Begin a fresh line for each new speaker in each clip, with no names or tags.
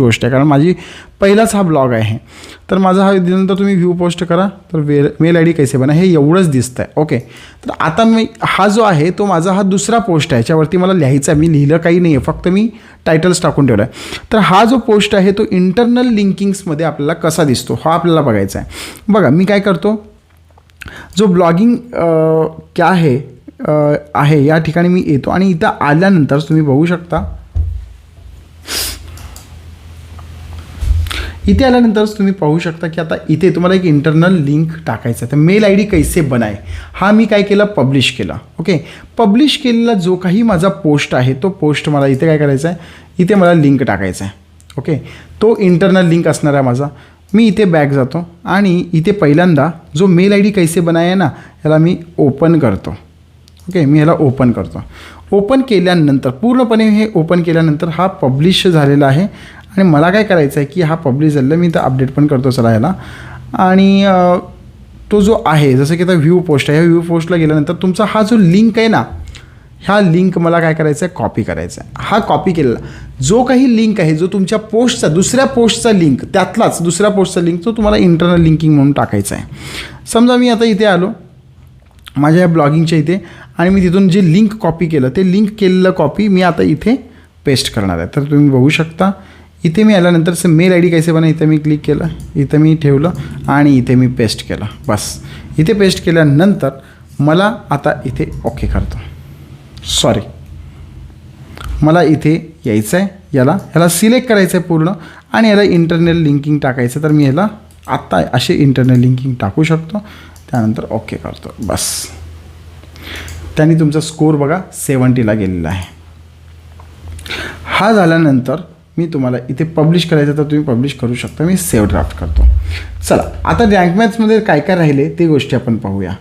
गोष्ट आहे. कारण माझी पहिलाच हा ब्लॉग आहे. तर माझा हा दिल्यानंतर तुम्ही व्ह्यू पोस्ट करा. तर वेल मेल आय डी कैसे बना हे एवढंच दिसतं आहे ओके तर आता मी हा जो आहे तो माझा हा दुसरा पोस्ट आहे. याच्यावरती मला लिहायचा आहे. मी लिहिलं काही नाही आहे फक्त मी टायटल्स टाकून ठेवला आहे तर हा जो पोस्ट आहे तो इंटरनल लिंकिंग्समध्ये आपल्याला कसा दिसतो हा आपल्याला बघायचा आहे. बघा मी काय करतो? जो ब्लॉगिंग क्या आहे आहे या ठिकाणी मी येतो. आणि इथं आल्यानंतर तुम्ही बघू शकता इथे आल्यानंतरच तुम्ही पाहू शकता की आता इथे तुम्हाला एक इंटरनल लिंक टाकायचं आहे. तर मेल आय डी कैसे बनाय हा मी काय केला? पब्लिश केला. ओके पब्लिश केलेला जो काही माझा पोस्ट आहे तो पोस्ट मला इथे काय करायचा आहे? इथे मला लिंक टाकायचा आहे. ओके तो इंटरनल लिंक असणार आहे माझा. मी इथे बॅक जातो आणि इथे पहिल्यांदा जो मेल आय डी कैसे बनाय आहे ना याला मी ओपन करतो. ओके मी ह्याला ओपन करतो. ओपन केल्यानंतर पूर्णपणे हे ओपन केल्यानंतर हा पब्लिश झालेला आहे. आणि मला काय करायचं आहे की हा पब्लिश झालेला मी तर अपडेट पण करतो चला ह्याला आणि तो जो आहे जसं की आता व्ह्यू पोस्ट आहे ह्या व्ह्यू पोस्टला गेल्यानंतर तुमचा हा जो लिंक आहे ना ह्या लिंक मला काय करायचं आहे कॉपी करायचा आहे हा कॉपी केलेला. जो काही लिंक आहे जो तुमच्या पोस्टचा दुसऱ्या पोस्टचा लिंक त्यातलाच दुसऱ्या पोस्टचा लिंक तो तुम्हाला इंटरनल लिंकिंग म्हणून टाकायचा आहे समजा मी आता इथे आलो माझ्या या ब्लॉगिंगच्या इथे आणि मी तिथून जे लिंक कॉपी केलं ते लिंक केलेलं कॉपी मी आता इथे पेस्ट करणार आहे. तर तुम्ही बघू शकता इथे मी आल्यानंतर मेल आय डी कैसे बना इथं मी क्लिक केलं इथं मी ठेवलं आणि इथे मी पेस्ट केलं बस. इथे पेस्ट केल्यानंतर मला आता इथे ओके करतो. सॉरी मला इथे यायचं आहे याला ह्याला सिलेक्ट करायचं आहे पूर्ण आणि याला इंटरनल लिंकिंग टाकायचं तर मी ह्याला आत्ता असे इंटरनल लिंकिंग टाकू शकतो. त्यानंतर ओके करतो. बस. त्यांनी तुमचा स्कोर बघा सेवन्टीला गेलेला आहे. हा झाल्यानंतर मी तुम्हाला इथे पब्लिश करायचं तर तुम्ही पब्लिश करू शकता. मी सेव्ह ड्राफ्ट करतो. चला आता रँक मॅथ्समध्ये काय काय राहिले ते गोष्टी आपण पाहूया.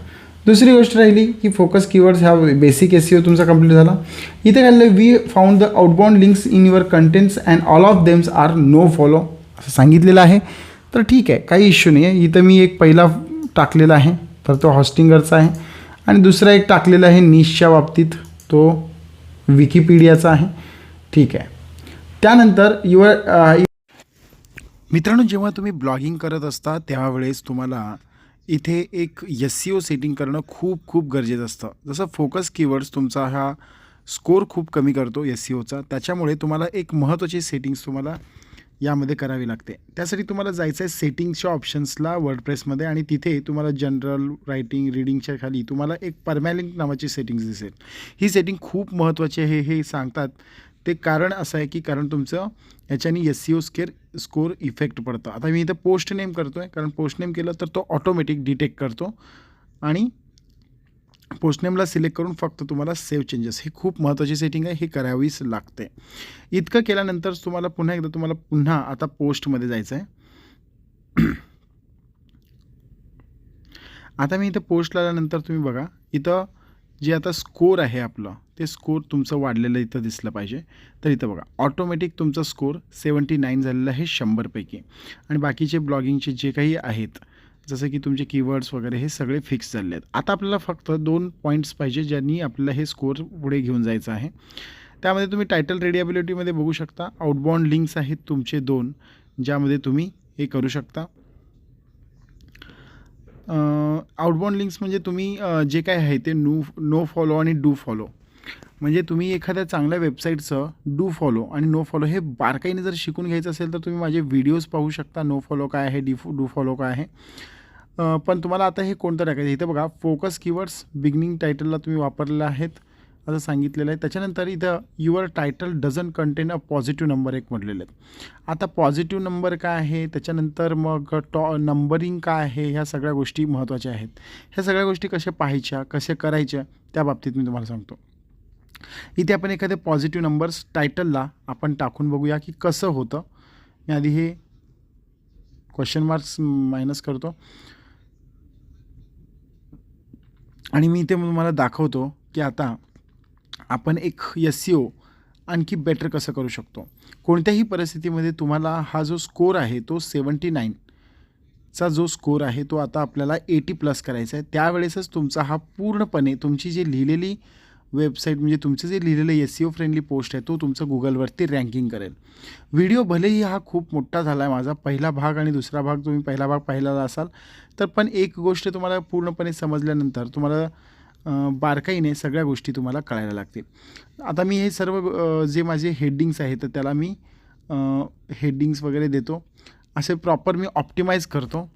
दुसरी गोष्ट राहिली की फोकस कीवर्ड्स हा बेसिक एस तुमचा कंप्लीट झाला. इथे काय we found the outbound links in your contents and all of thems are no follow असं सांगितलेलं आहे. तर ठीक आहे काही इश्यू नाही आहे इथं मी एक पहिला टाकलेला आहे तर तो हॉस्टिंगरचा आहे. आणि दुसरा एक टाकलेला आहे निशच्या बाबतीत तो विकिपीडियाचा आहे. ठीक आहे. त्यानंतर युअर मित्रांनो जेव्हा तुम्ही ब्लॉगिंग करत असता त्यावेळेस तुम्हाला इथे एक एस सी ओ सेटिंग करणं खूप खूप गरजेचं असतं. जसं फोकस कीवर्ड्स तुमचा हा स्कोर खूप कमी करतो एस सी ओचा त्याच्यामुळे तुम्हाला एक महत्त्वाची सेटिंग्स तुम्हाला यामध्ये करावी लागते. त्यासाठी तुम्हाला जायचं आहे सेटिंगच्या ऑप्शन्सला वर्डप्रेसमध्ये आणि तिथे तुम्हाला जनरल रायटिंग रिडिंगच्या खाली तुम्हाला एक परमॅलिंक नावाची सेटिंग्स दिसेल. ही सेटिंग खूप महत्त्वाची आहे हे सांगतात ते कारण असं आहे की कारण तुमचं याच्याने S E O score score effect पडतं. आता मी इथं पोस्ट नेम करतो आहे कारण पोस्ट नेम केलं तर तो ऑटोमॅटिक डिटेक्ट करतो. आणि पोस्ट नेमला सिलेक्ट करून फक्त तुम्हाला सेव्ह चेंजेस हे खूप महत्त्वाची सेटिंग आहे. हे करावीच लागते. इतकं केल्यानंतर तुम्हाला पुन्हा एकदा तुम्हाला पुन्हा आता पोस्टमध्ये जायचं आहे आता मी इथं पोस्टला आल्यानंतर तुम्ही बघा. इथं जे आता स्कोर आहे आपलं ते स्कोर तुमचं वाढलेलं इथं दिसलं पाहिजे. तर इथं बघा ऑटोमॅटिक तुमचा स्कोर सेवन्टी नाईन झालेला आहे शंभरपैकी. आणि बाकीचे ब्लॉगिंगचे जे काही आहेत जसं की तुमचे कीवर्ड्स वगैरे हे सगळे फिक्स झाले आहेत. आता आपल्याला फक्त दोन पॉईंट्स पाहिजे ज्यांनी आपल्याला हे स्कोर पुढे घेऊन जायचं आहे. त्यामध्ये तुम्ही टायटल रेडिएबिलिटीमध्ये बघू शकता. आउटबाउंड लिंक्स आहेत तुमचे दोन ज्यामध्ये तुम्ही हे करू शकता. आउटबाउंड लिंक्स म्हणजे तुम्ही जे काय आहे ते नो नो फॉलो आणि डू फॉलो म्हणजे तुम्ही एखाद्या चांगल्या वेबसाईटचं डू फॉलो आणि नो फॉलो हे बारकाईने जर शिकून घ्यायचं असेल तर तुम्ही माझे व्हिडिओज पाहू शकता नो फॉलो काय आहे डी डू फॉलो काय आहे. पण तुम्हाला आता हे कोणतं टाकायचं इथं बघा फोकस किवर्ड्स बिगनिंग टायटलला तुम्ही वापरलेलं आहेत. असं सांगितलेलं आहे. त्याच्यानंतर इथं your title doesn't contain a positive number एक म्हटलेले आहेत आता पॉझिटिव्ह नंबर काय आहे? त्याच्यानंतर मग टॉ नंबरिंग काय आहे? ह्या सगळ्या गोष्टी महत्त्वाच्या आहेत. ह्या सगळ्या गोष्टी कशा पाहायच्या कशा करायच्या त्या बाबतीत मी तुम्हाला सांगतो. इथे आपण एखादे पॉझिटिव्ह नंबर्स टायटलला आपण टाकून बघूया की कसं होतं. मी आधी हे क्वेश्चन मार्क्स मायनस करतो. आणि मी इथे तुम्हाला दाखवतो की आता आपण एक एस सी ओ आणखी बेटर कसं करू शकतो? कोणत्याही परिस्थितीमध्ये तुम्हाला हा जो स्कोर आहे तो सेवन्टी नाईनचा जो स्कोर आहे तो आता आपल्याला एटी प्लस करायचा आहे. त्यावेळेसच तुमचा हा पूर्णपणे तुमची जी लिहिलेली वेबसाईट म्हणजे तुमचं जे लिहिलेलं S E O friendly post आहे तो तुमचं गुगलवरती रँकिंग करेल. व्हिडिओ भलेही हा खूप मोठा झाला आहे माझा पहिला भाग आणि दुसरा भाग तुम्ही पहिला भाग पाहिलेला असाल तर पण एक गोष्ट तुम्हाला पूर्णपणे समजल्यानंतर तुम्हाला बारकाईने सगळ्या गोष्टी तुम्हाला कळायला लागतील. आता मी हे सर्व जे माझे हेडिंग्स आहेत तर त्याला मी हेडिंग्स वगैरे देतो. असे प्रॉपर मी ऑप्टिमाइज करतो.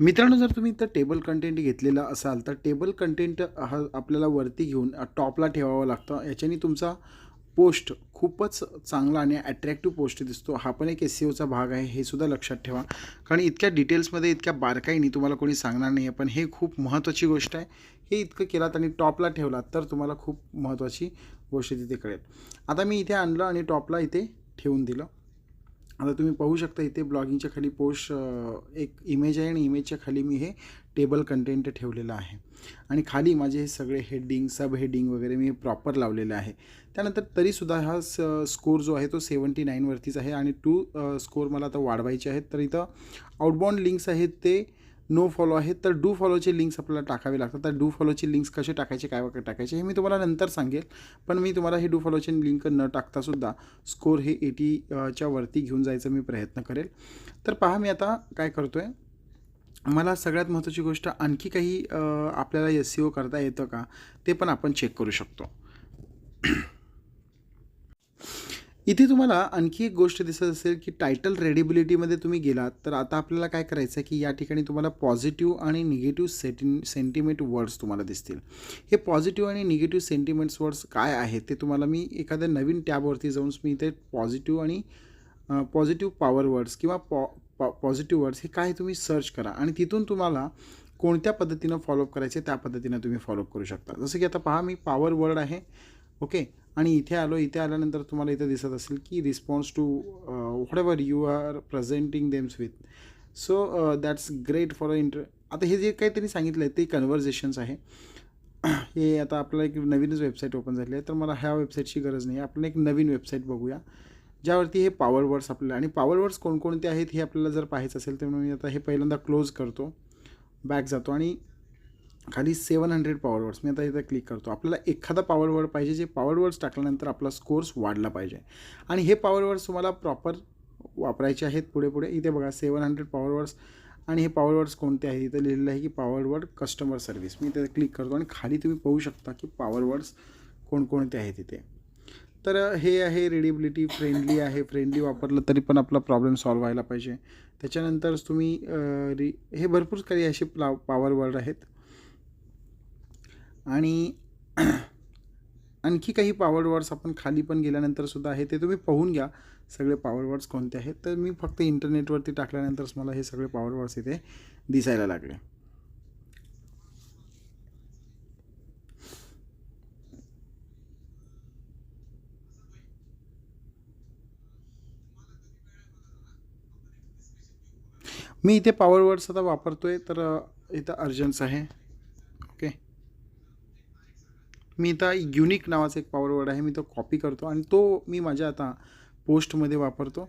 मित्रांनो जर तुम्ही तर टेबल कंटेंट घेतलेला असाल तर टेबल कंटेंट हा आपल्याला वरती घेऊन टॉपला ठेवावं लागतं. याच्याने तुमचा पोस्ट खूपच चांगला आणि अट्रॅक्टिव्ह पोस्ट दिसतो. हा पण एक एस सी ओचा भाग आहे हे सुद्धा लक्षात ठेवा. कारण इतक्या डिटेल्समध्ये इतक्या बारकाईने तुम्हाला कोणी सांगणार नाही आहे पण हे खूप महत्त्वाची गोष्ट आहे. हे इतकं केलात आणि टॉपला ठेवलात तर तुम्हाला खूप महत्त्वाची गोष्ट तिथे कळेल. आता मी इथे आणलं आणि टॉपला इथे ठेवून दिलं. आता तुम्ही पाहू शकता इथे ब्लॉगिंगच्या खाली पोस्ट एक इमेज आहे आणि इमेजच्या खाली मी हे टेबल कंटेंट ठेवलेलं आहे. आणि खाली माझे हे सगळे हेडिंग सब हेडिंग वगैरे मी प्रॉपर लावलेले आहे. त्यानंतर तरीसुद्धा हा स स्कोर जो आहे तो सेवन्टी नाईनवरतीच आहे आणि टू स्कोर मला आता वाढवायचे आहेत. तर इथं आउटबाउंड लिंक्स आहेत ते नो फॉलो आहेत. तर डू फॉलोचे लिंक्स आपल्याला टाकावे लागतात. तर डू फॉलोचे लिंक्स कसे टाकायचे काय वगैरे टाकायचे हे मी तुम्हाला नंतर सांगेल. पण मी तुम्हाला हे डू फॉलोचे लिंक न टाकतासुद्धा स्कोर हे एटीच्या वरती घेऊन जायचा मी प्रयत्न करेल. तर पहा मी आता काय करतो आहे मला सगळ्यात महत्त्वाची गोष्ट आणखी काही आपल्याला एस सी ओ करता येतं का ते पण आपण चेक करू शकतो. इथे तुम्हाला आणखी एक गोष्ट दिसत असेल की टायटल रेडिबिलिटीमध्ये तुम्ही गेलात तर आता आपल्याला काय करायचं आहे की या ठिकाणी तुम्हाला पॉझिटिव्ह आणि निगेटिव्ह सेटिन सेंटिमेंट वर्ड्स तुम्हाला दिसतील. हे पॉझिटिव्ह आणि निगेटिव्ह सेंटिमेंट्स वर्ड्स काय आहेत ते तुम्हाला मी एखाद्या नवीन टॅबवरती जाऊन मी इथे पॉझिटिव्ह आणि पॉझिटिव्ह पॉवर वर्ड्स किंवा पॉ पॉ पॉझिटिव्ह वर्ड्स हे काय तुम्ही सर्च करा आणि तिथून तुम्हाला कोणत्या पद्धतीनं फॉलोअप करायचे त्या पद्धतीनं तुम्ही फॉलोअप करू शकता. जसं की आता पहा मी पॉवर वर्ड आहे ओके आणि इथे आलो इथे आल्यानंतर तुम्हाला इथे दिसत असेल की response to whatever you are presenting thems with so that's great for a inter आता हे जे काही त्यांनी सांगितलं आहे ते कन्व्हर्जेशन्स आहे. हे आता आपल्याला एक नवीनच वेबसाईट ओपन झाली आहे तर मला ह्या वेबसाईटची गरज नाही आपण एक नवीन वेबसाईट बघूया. ज्यावरती हे पॉवर वर्ड्स आपल्याला आणि पॉवर वर्ड्स कोणकोणते आहेत हे आपल्याला जर पाहायचं असेल तर मी आता हे पहिल्यांदा क्लोज करतो. बॅक जातो. आणि खाली सेवन हंड्रेड पॉवर वर्ड्स मी आता इथं क्लिक करतो. आपल्याला एखादा पॉवर वर्ड पाहिजे जे पॉवर वर्ड्स टाकल्यानंतर आपला स्कोर्स वाढला पाहिजे. आणि हे पॉवर वर्ड्स तुम्हाला प्रॉपर वापरायचे आहेत पुढे पुढे इथे बघा सेवन हंड्रेड पॉवर वर्ड्स आणि हे पॉवर वर्ड्स कोणते आहेत? इथं लिहिलेलं आहे की पॉवर वर्ड कस्टमर सर्व्हिस मी इथे क्लिक करतो. आणि खाली तुम्ही पाहू शकता की पॉवर वर्ड्स कोणकोणते आहेत इथे. तर हे आहे रिडेबिलिटी फ्रेंडली आहे फ्रेंडली वापरलं तरी पण आपला प्रॉब्लेम सॉल्व व्हायला पाहिजे. त्याच्यानंतरच तुम्ही रि हे भरपूर काही असे प्ला पॉवर वर्ड आहेत. आणि आणखी काही पॉवर वर्ड्स आपण खाली पण गेल्यानंतर सुद्धा आहे ते तुम्ही पाहून घ्या. सगळे पॉवर वर्ड्स कोणते आहेत? तर मी फक्त इंटरनेटवरती टाकल्यानंतरच मला हे सगळे पॉवर वर्ड्स इथे दिसायला लागले. मी इथे पॉवर वर्ड्स आता वापरतो आहे तर इथं अर्जन्स आहे. ओके मी इथं युनिक नावाचा एक पॉवर वर्ड आहे मी तो कॉपी करतो आणि तो मी माझ्या आता पोस्टमध्ये वापरतो.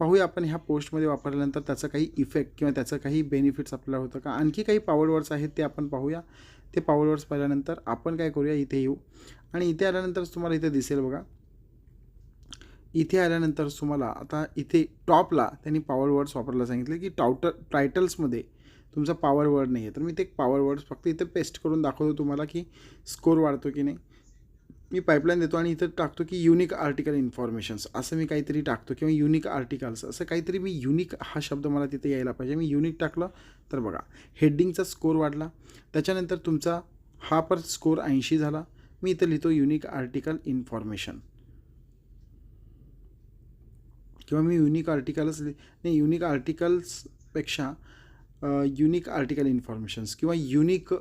पाहूया आपण ह्या पोस्टमध्ये वापरल्यानंतर त्याचा काही इफेक्ट किंवा त्याचं काही बेनिफिट्स आपल्याला होतं का? आणखी काही पॉवर वर्ड्स आहेत ते आपण पाहूया. ते पॉवर वर्ड्स पाहिल्यानंतर आपण काय करूया? इथे येऊ. आणि इथे आल्यानंतरच तुम्हाला इथे दिसेल बघा. इथे आल्यानंतर तुम्हाला आता इथे टॉपला त्यांनी पॉवर वर्ड्स वापरायला सांगितले की टाउटर टायटल्समध्ये तुमचा पॉवर वर्ड नाही आहे तर मी ते पॉवर वर्ड्स फक्त इथे पेस्ट करून दाखवतो तुम्हाला की स्कोर वाढतो की नाही. मी पाईपलाईन देतो आणि इथं टाकतो की युनिक आर्टिकल इन्फॉर्मेशन्स असं मी काहीतरी टाकतो किंवा युनिक आर्टिकल्स असं काहीतरी मी युनिक हा शब्द मला तिथे यायला पाहिजे. मी युनिक टाकलं तर बघा हेडिंगचा स्कोर वाढला. त्याच्यानंतर तुमचा हा पर स्कोर ऐंशी झाला. मी इथं लिहितो युनिक आर्टिकल इन्फॉर्मेशन किंवा मी युनिक आर्टिकलच नाही युनिक आर्टिकल्सपेक्षा युनिक आर्टिकल इन्फॉर्मेशन्स किंवा युनिक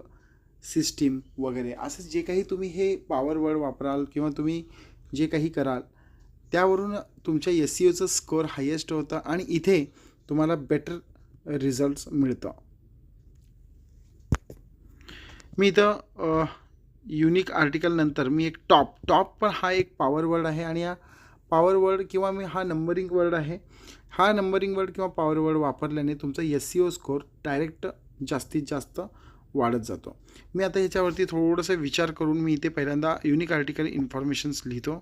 सिस्टीम वगैरे असं जे काही तुम्ही हे पॉवर वर्ड वापराल किंवा तुम्ही जे काही कराल त्यावरून तुमच्या एस सी ओचं स्कोअर हायेस्ट होतं आणि इथे तुम्हाला बेटर रिझल्ट्स मिळतं. मी इथं युनिक आर्टिकल नंतर मी एक टॉप टॉप पण हा एक पॉवर वर्ड आहे आणि या पॉवर वर्ड किंवा मी हा नंबरिंग वर्ड आहे. हा नंबरिंग वर्ड किंवा पॉवर वर्ड वापरल्याने तुमचा S E O score direct जास्तीत जास्त वाढत जातो. मी आता याच्यावरती थोडंसं विचार करून मी इथे पहिल्यांदा युनिक आर्टिकल इन्फॉर्मेशन्स लिहितो.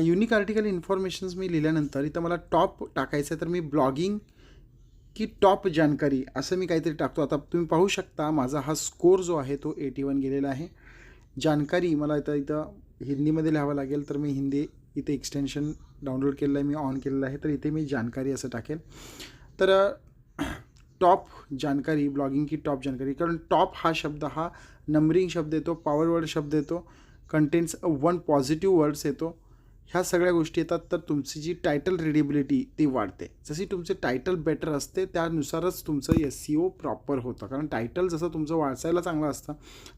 युनिक आर्टिकल इन्फॉर्मेशन्स मी लिहिल्यानंतर इथं मला टॉप टाकायचं आहे तर मी ब्लॉगिंग की टॉप जानकारी असं मी काहीतरी टाकतो. आता तुम्ही पाहू शकता माझा हा स्कोर जो आहे तो एटी वन गेलेला आहे. जानकारी मला इथं इथं हिंदीमध्ये लिहावं लागेल तर मी हिंदी इथे एक्सटेन्शन डाउनलोड केलेलं आहे मी ऑन केलेलं आहे तर इथे मी जानकारी असं टाकेल. तर टॉप जानकारी ब्लॉगिंग की टॉप जानकारी कारण टॉप हा शब्द हा नंबरिंग शब्द येतो पॉवर वर्ड शब्द येतो कंटेंट्स वन पॉझिटिव्ह वर्ड्स येतो. ह्या सगळ्या गोष्टी येतात तर तुमची जी टायटल रिडेबिलिटी ती वाढते. जशी तुमचे टायटल बेटर असते त्यानुसारच तुमचं एस सी ओ प्रॉपर होतं. कारण टायटल जसं तुमचं वाचायला चांगलं असतं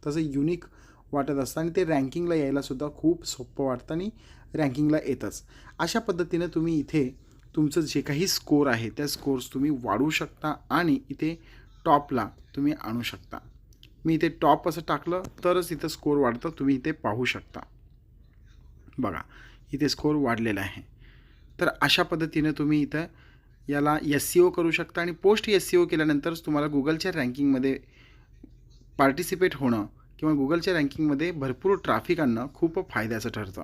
तसं युनिक वाटत असतं आणि ते रँकिंगला यायलासुद्धा खूप सोपं वाटतं आणि रँकिंगला येतंच. अशा पद्धतीने तुम्ही इथे तुमचं जे काही स्कोर आहे त्या स्कोर्स तुम्ही वाढवू शकता आणि इथे टॉपला तुम्ही आणू शकता. मी इथे टॉप असं टाकलं तरच इथं स्कोर वाढतं तुम्ही इथे पाहू शकता. बघा. इथे स्कोर वाढलेला आहे. तर अशा पद्धतीने तुम्ही इथं याला एस सी ओ करू शकता आणि पोस्ट एस सी ओ केल्यानंतरच तुम्हाला गुगलच्या रँकिंगमध्ये पार्टिसिपेट होणं किंवा गुगलच्या रँकिंगमध्ये भरपूर ट्रॅफिक आणणं खूप फायद्याचं ठरतं.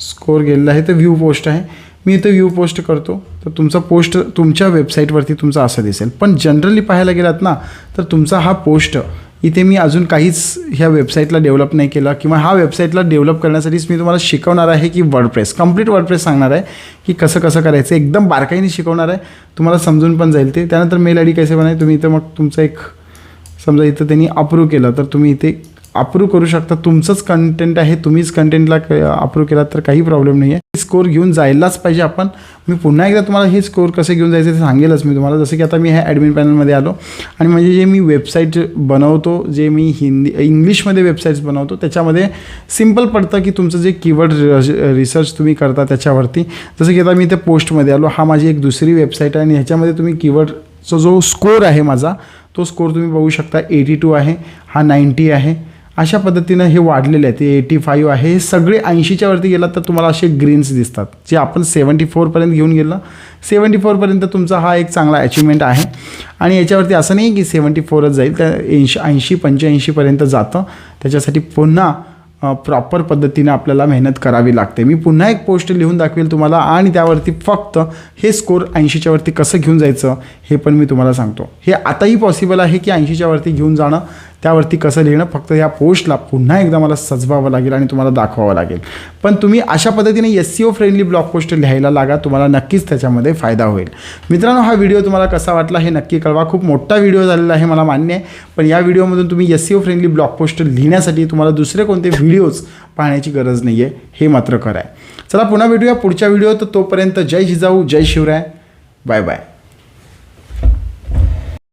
स्कोर गेलेला आहे तर व्ह्यू पोस्ट आहे. मी इथं व्ह्यू पोस्ट करतो. तर तुमचा पोस्ट तुमच्या वेबसाईटवरती तुमचा असं दिसेल. पण जनरली पाहायला गेलात ना तर तुमचा हा पोस्ट इथे मी अजून काहीच ह्या वेबसाईटला डेव्हलप नाही केलं किंवा हा वेबसाईटला डेव्हलप करण्यासाठीच मी तुम्हाला शिकवणार आहे की वर्डप्रेस कंप्लीट वर्डप्रेस सांगणार आहे की कसं कसं करायचं एकदम बारकाईने शिकवणार आहे. तुम्हाला समजून पण जाईल ते. त्यानंतर मेल आय डी कसे बनाय तुम्ही इथं मग तुमचं एक समजा इथं त्यांनी अप्रूव्ह केलं तर तुम्ही इथे अप्रूव्ह करू शकता. तुमचंच कंटेंट आहे तुम्हीच कंटेंटला अप्रूव्ह केला तर काही प्रॉब्लेम नाही आहे स्कोर घेऊन जायलाच पाहिजे आपण. मी पुन्हा एकदा तुम्हाला हे स्कोर कसे घेऊन जायचे ते सांगेलच मी तुम्हाला. जसं की आता मी ह्या ॲडमिन पॅनलमध्ये आलो. आणि म्हणजे जे मी वेबसाईट बनवतो जे मी हिंदी इंग्लिशमध्ये वेबसाईट्स बनवतो त्याच्यामध्ये सिंपल पडतं की तुमचं जे कीवर्ड रिसर्च तुम्ही करता त्याच्यावरती. जसं की आता मी त्या पोस्टमध्ये आलो. हा माझी एक दुसरी वेबसाईट आहे आणि ह्याच्यामध्ये तुम्ही कीवर्डचा जो स्कोर आहे माझा तो स्कोर तुम्ही बघू शकता. एटी टू आहे. हा नाईंटी आहे. अशा पद्धतीनं हे वाढलेले आहे ते एटी फाईव्ह आहे. हे सगळे ऐंशीच्या वरती गेलात तर तुम्हाला असे ग्रीन्स दिसतात. जे आपण सेवन्टी फोरपर्यंत घेऊन गेलो. सेवन्टी फोरपर्यंत तुमचा हा एक चांगला अचिव्हमेंट आहे. आणि याच्यावरती असं नाही की सेवन्टी फोरच जाईल. त्या ऐंशी ऐंशी पंच्याऐंशीपर्यंत जातं. त्याच्यासाठी पुन्हा प्रॉपर पद्धतीने आपल्याला मेहनत करावी लागते. मी पुन्हा एक पोस्ट लिहून दाखवेल तुम्हाला. आणि त्यावरती फक्त हे स्कोर ऐंशीच्या वरती कसं घेऊन जायचं हे पण मी तुम्हाला सांगतो. हे आताही पॉसिबल आहे की ऐंशीच्या वरती घेऊन जाणं. त्यावरती कसं लिहिणं फक्त या पोस्टला पुन्हा एकदा मला सजवावं लागेल आणि तुम्हाला दाखवावं लागेल. पण तुम्ही अशा पद्धतीने S E O friendly blog post लिहायला लागा तुम्हाला नक्कीच त्याच्यामध्ये फायदा होईल. मित्रांनो हा व्हिडिओ तुम्हाला कसा वाटला हे नक्की कळवा. खूप मोठा व्हिडिओ झालेला आहे मला मान्य आहे. पण या व्हिडिओमधून तुम्ही S E O friendly blog post लिहिण्यासाठी तुम्हाला दुसरे कोणते व्हिडिओज पाहण्याची गरज नाही आहे हे मात्र खरं आहे. चला पुन्हा भेटूया पुढच्या व्हिडिओ तर तोपर्यंत जय जिजाऊ जय शिवराय. Bye bye.